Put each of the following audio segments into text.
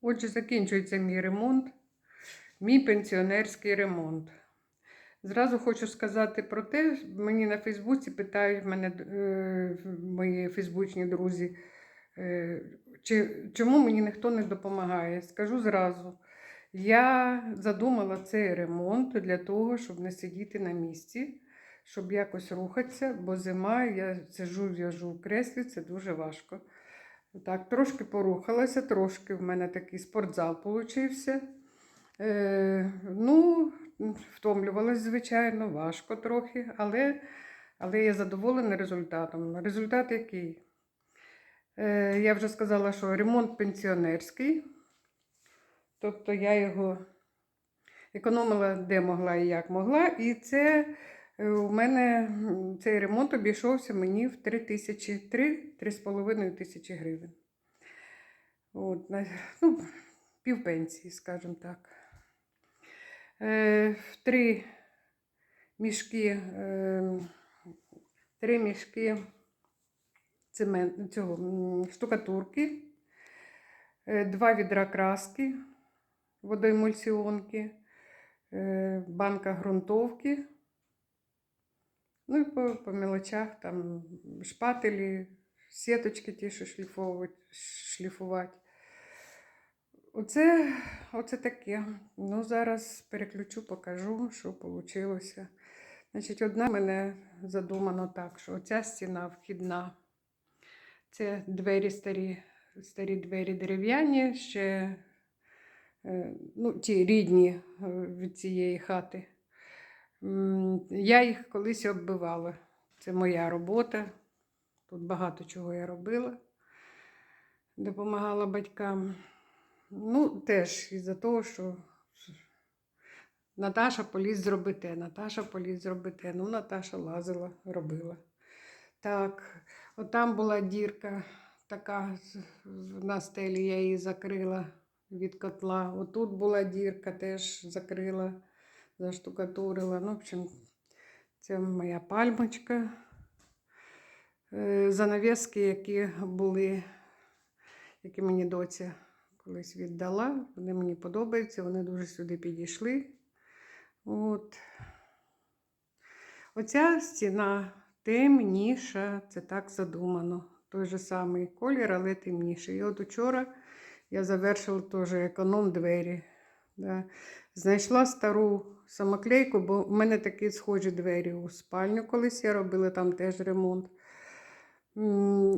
Отже, закінчується мій ремонт, мій пенсіонерський ремонт. Зразу хочу сказати про те, мені на Фейсбуці питають мене е, мої фейсбучні друзі, е, чи, чому мені ніхто не допомагає. Скажу зразу. Я задумала цей ремонт для того, щоб не сидіти на місці, щоб якось рухатися, бо зима, я сижу, в'яжу в креслі, це дуже важко. Так, трошки порухалася, трошки в мене такий спортзал получився. Е, ну, втомлювалась, звичайно, важко трохи, але, але я задоволена результатом. Результат який? Е, я вже сказала, що ремонт пенсіонерський. Тобто я його економила де могла і як могла. І це у мене цей ремонт обійшовся мені в 3 тисячі, 3-3,5 тисячі гривень. От, ну, півпенсії, скажімо так. Е, в три мішки, е, три мішки цемент, цього, штукатурки, е, два відра краски, водоемульсіонки, е, банка ґрунтовки. Ну і по, по мелочах там шпателі, сіточки ті, що шліфувати. Оце, оце таке. Ну, зараз переключу, покажу, що вийшло. Значить, одна мене задумано так, що оця стіна вхідна. Це двері старі, старі двері дерев'яні, ще е, ну, ті рідні е, від цієї хати. Я їх колись оббивала. Це моя робота. Тут багато чого я робила, допомагала батькам. Ну, теж із-за того, що Наташа поліз зробити, Наташа поліз зробити. Ну, Наташа лазила, робила. Так, от там була дірка така на стелі, я її закрила від котла. Отут була дірка, теж закрила, заштукатурила. Ну, в общем, це моя пальмочка. Е, Занавески, які були, які мені доця колись віддала. Вони мені подобаються, вони дуже сюди підійшли. От. Оця стіна темніша, це так задумано. Той же самий колір, але темніший. І от учора я завершила теж економ двері. Да. Знайшла стару самоклейку, бо в мене такі схожі двері у спальню колись я робила там теж ремонт.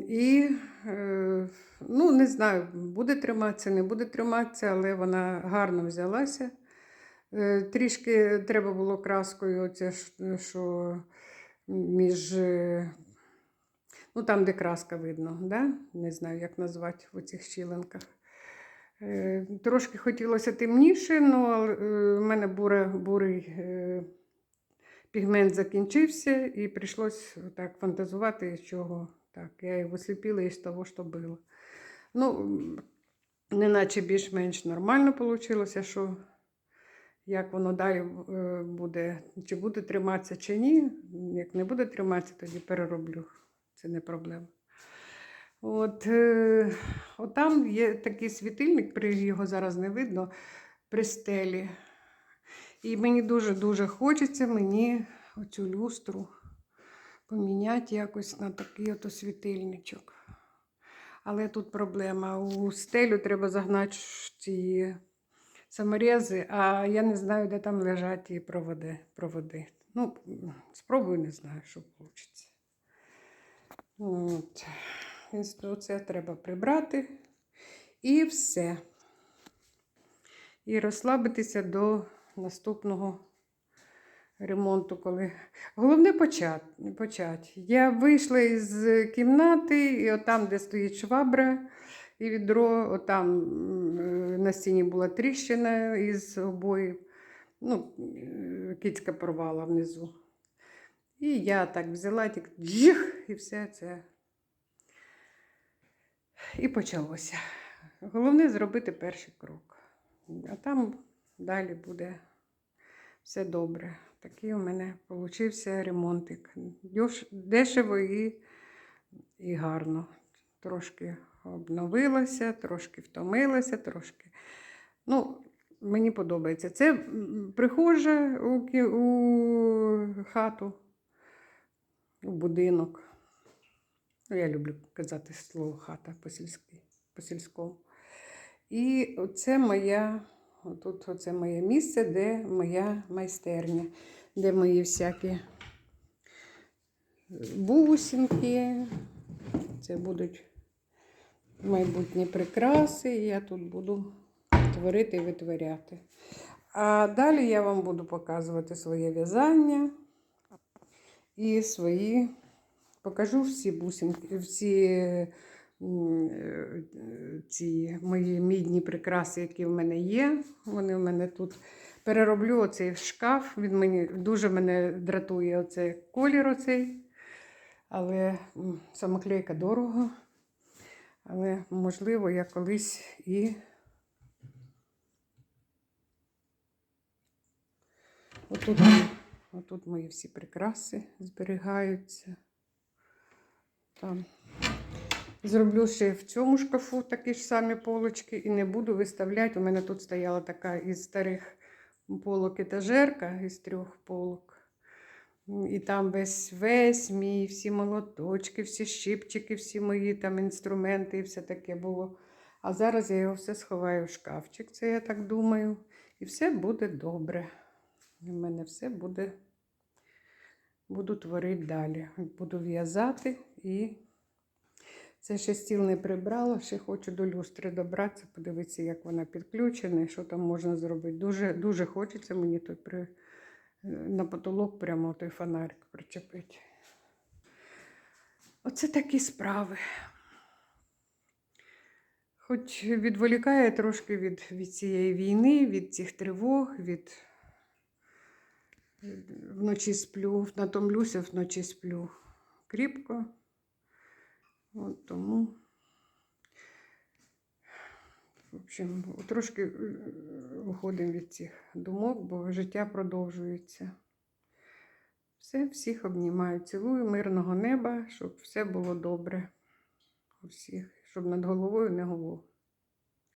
І, е, ну, не знаю, буде триматися, не буде триматися, але вона гарно взялася. Е, Трішки треба було краскою, оце, що між, е, ну там, де краска видно, да? не знаю, як назвати в оцих щілинках. Е, Трошки хотілося темніше, але в мене бура, бурий е, пігмент закінчився і прийшлось так фантазувати, з чого. Так, я його сліпила із того, що було. Ну, неначе більш-менш нормально вийшло, що як воно далі е, буде, чи буде триматися, чи ні. Як не буде триматися, тоді перероблю. Це не проблема. От, е, от там є такий світильник, його зараз не видно, при стелі. І мені дуже-дуже хочеться мені оцю люстру поміняти якось на такий ото світильничок. Але тут проблема. У стелю треба загнати ці саморези, а я не знаю, де там лежать ті проводи. проводи. Ну, спробую, не знаю, що вийде. От. Інструкція треба прибрати. І все. І розслабитися до наступного ремонту, коли. Головне почати. почати. Я вийшла із кімнати, і отам, де стоїть швабра і відро, отам на стіні була тріщина із обоїв. Ну, е, кицька порвала внизу. І я так взяла, тільки джих, і все це. І почалося. Головне зробити перший крок. А там далі буде все добре. Такий у мене получився ремонтик. Дешево і, і гарно. Трошки обновилася, трошки втомилася, трошки. Ну, мені подобається. Це прихожа у, у хату, у будинок. Ну, я люблю казати слово хата по-сільському. І це моя, тут оце моє місце, де моя майстерня, де мої всякі бусинки. Це будуть майбутні прикраси, і я тут буду творити і витворяти. А далі я вам буду показувати своє в'язання і свої. Покажу всі бусинки, всі е, ці мої мідні прикраси, які в мене є. Вони в мене тут перероблю оцей шкаф. Він мені дуже мене дратує оцей колір оцей. Але самоклейка дорого. Але можливо я колись і отут, отут мої всі прикраси зберігаються. Там. Зроблю ще в цьому шкафу такі ж самі полочки і не буду виставляти. У мене тут стояла така із старих полок етажерка із трьох полок. І там весь весь мій, всі молоточки, всі щипчики, всі мої там інструменти і все таке було. А зараз я його все сховаю в шкафчик, це я так думаю. І все буде добре. В мене все буде. Буду творити далі. Буду в'язати і це ще стіл не прибрала, ще хочу до люстри добратися, подивитися, як вона підключена і що там можна зробити. Дуже, дуже хочеться мені тут при, на потолок прямо той фонарик причепити. Оце такі справи. Хоч відволікає трошки від, від цієї війни, від цих тривог, від вночі сплю, натомлюся, вночі сплю кріпко. От тому, в общем, трошки е, виходимо від цих думок, бо життя продовжується. Все, всіх обнімаю, цілую, мирного неба, щоб все було добре у всіх, щоб над головою не, голо,